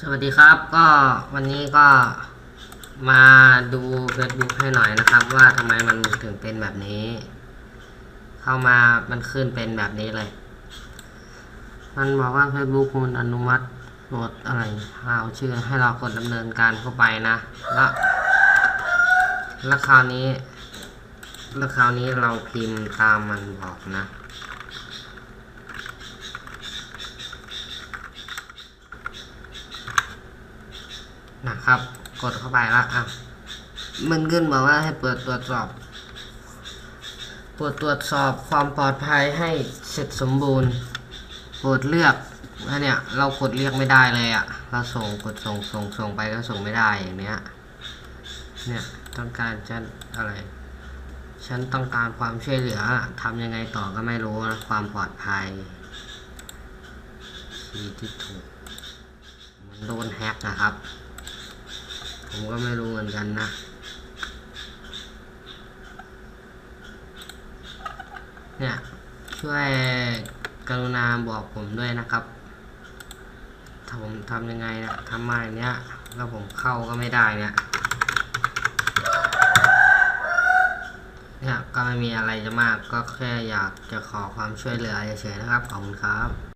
สวัสดีครับก็วันนี้ก็มาดู Facebook ให้หน่อยนะครับ ว่าทำไมมันถึงเป็นแบบนี้ เข้ามามันขึ้นเป็นแบบนี้เลย มันบอกว่า Facebook คุณอนุมัติโหลดอะไรเอาชื่อให้เรากดดำเนินการเข้าไปนะ แล้วแล้วคราวนี้ แล้วคราวนี้เราพิมพ์ตามมันบอกนะ นะครับ กดเข้าไปแล้วอะมันขึ้นบอกว่าให้เปิดตรวจสอบเปิดตรวจสอบความปลอดภัยให้เสร็จสมบูรณ์โปรดเลือกอันเนี้ยเรากดเรียกไม่ได้เลยอะ่ะ เราส่งกดส่งส่งส่งไปก็ส่งไม่ได้อย่างเนี้ย เนี่ยต้องการจะอะไร ฉันต้องการความช่วยเหลือทำยังไงต่อก็ไม่รู้นะความปลอดภัยคีที่ถูกมันโดนแฮกนะครับ ผมก็ไม่รู้เหมือนกันนะเนี่ยช่วยกรุณาบอกผมด้วยนะครับถ้าผมทำยังไงนะทำมาอย่างเนี้ยแล้วผมเข้าก็ไม่ได้เนี่ยเนี่ยก็ไม่มีอะไรจะมากก็แค่อยากจะขอความช่วยเหลือเฉยๆนะครับขอบคุณครับ